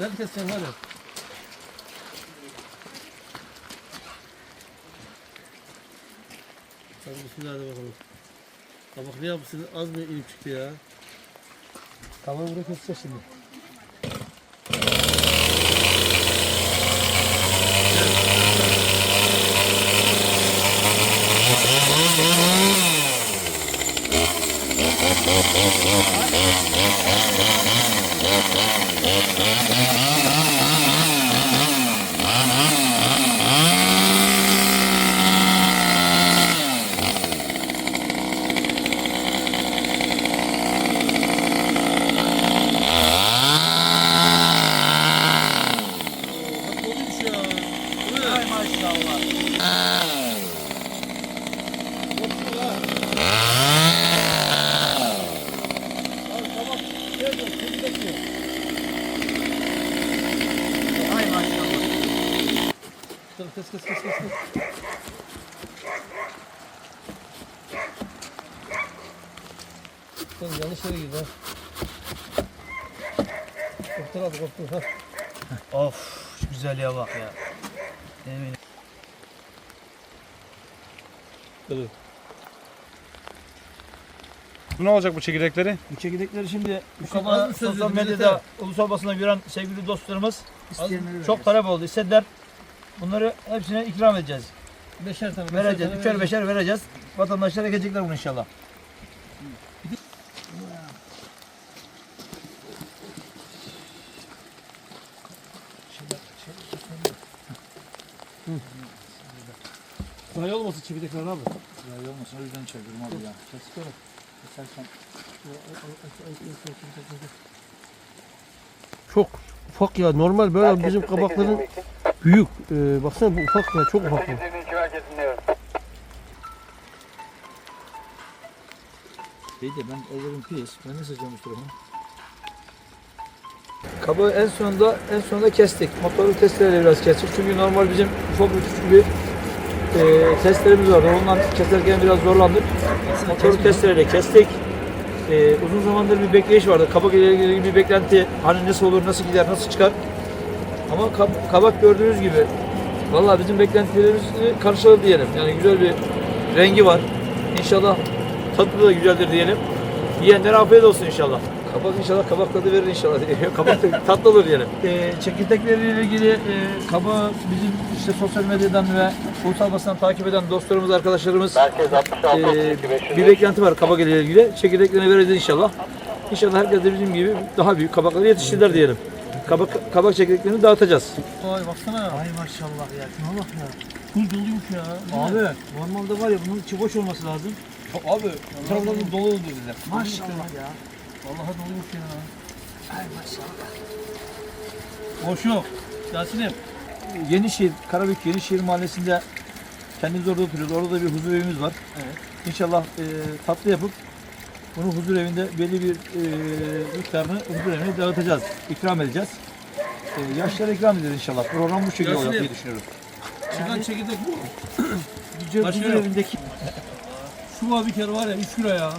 Ben keseceğim hadi. Hadi bismillah hadi bakalım. Kabak ne yapmışsın? Az mı inip çıktı ya? Kabağı buraya keseceğiz şimdi. Bak doluymuş ya. Bu ne? Ay maşallah. Yoksa ha. Al kabak. Kedi bekliyor. Ay maşallah. Dur kes kes kes kes. kes. Sen yanlış yere. Korktur hadi korktur ha. Of şu güzelliğe bak ya. Eminim. Dur. Bu ne olacak bu çekirdekleri? Bu çekirdekleri şimdi söz sosyal medyada ulusal basına gören sevgili dostlarımız çok talep oldu. İstediler. Bunları hepsine ikram edeceğiz. Beşer tane. Vereceğiz. tane Üçer beşer vereceğiz. Vatandaşlara gelecekler bunu inşallah. Zayi olmasın çekirdekler abi. Ya olmasın o yüzden çekiyorum abi ya. Keserken. Çok ufak ya normal böyle bizim kabakların büyük. Ee, baksana bu ufak ya çok ufak bu. İyi ben ellerim pis. Ben ne sıcağım üstüne? Kabağı en sonunda en sonunda kestik. Motoru testereyle biraz kestik. Çünkü normal bizim ufak bir küçük bir e, testlerimiz vardı. Ondan keserken biraz zorlandık. Motoru testereyle kestik. E, uzun zamandır bir bekleyiş vardı. Kabak ile ilgili bir beklenti. Hani nasıl olur, nasıl gider, nasıl çıkar. Ama kab- kabak gördüğünüz gibi vallahi bizim beklentilerimizi karşıladı diyelim. Yani güzel bir rengi var. İnşallah tadı da güzeldir diyelim. Yiyenlere afiyet olsun inşallah. Kabak inşallah kabak tadı verir inşallah. kabak tatlı olur diyelim. E, çekirdekleriyle ilgili e, kabağı bizim işte sosyal medyadan ve ulusal basından takip eden dostlarımız, arkadaşlarımız Merkez 66 e, 32 500. bir beklenti var kabak ile ilgili. Çekirdeklerini vereceğiz inşallah. İnşallah herkes de bizim gibi daha büyük kabakları yetiştirdiler diyelim. Kabak, kabak çekirdeklerini dağıtacağız. Vay baksana. Ay maşallah ya. Şuna bak ya. Full doluymuş ya. Abi normalde var ya bunun içi boş olması lazım. Abi taraflarımız dolu oldu bize. Maşallah ya. Vallahi doluymuş ya. Ay maşallah. Boş yok. Yasin'im. Yenişehir, Karabük Yenişehir Mahallesi'nde kendimiz orada oturuyoruz. Orada da bir huzur evimiz var. Evet. İnşallah e, tatlı yapıp bunu huzur evinde belli bir e, miktarını huzur evine dağıtacağız. ikram edeceğiz. E, yaşlara ikram edeceğiz inşallah. Program bu şekilde olacak diye düşünüyorum. Çıkan çekirdek bu. Başka huzur evindeki Şu var bir kere var ya 3 kilo ya.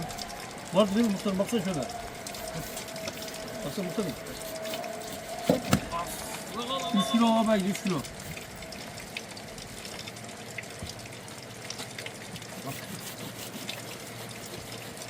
Var değil mi Mustafa? Baksana şöyle. Baksana Mustafa. 3 kilo var belki 3 kilo.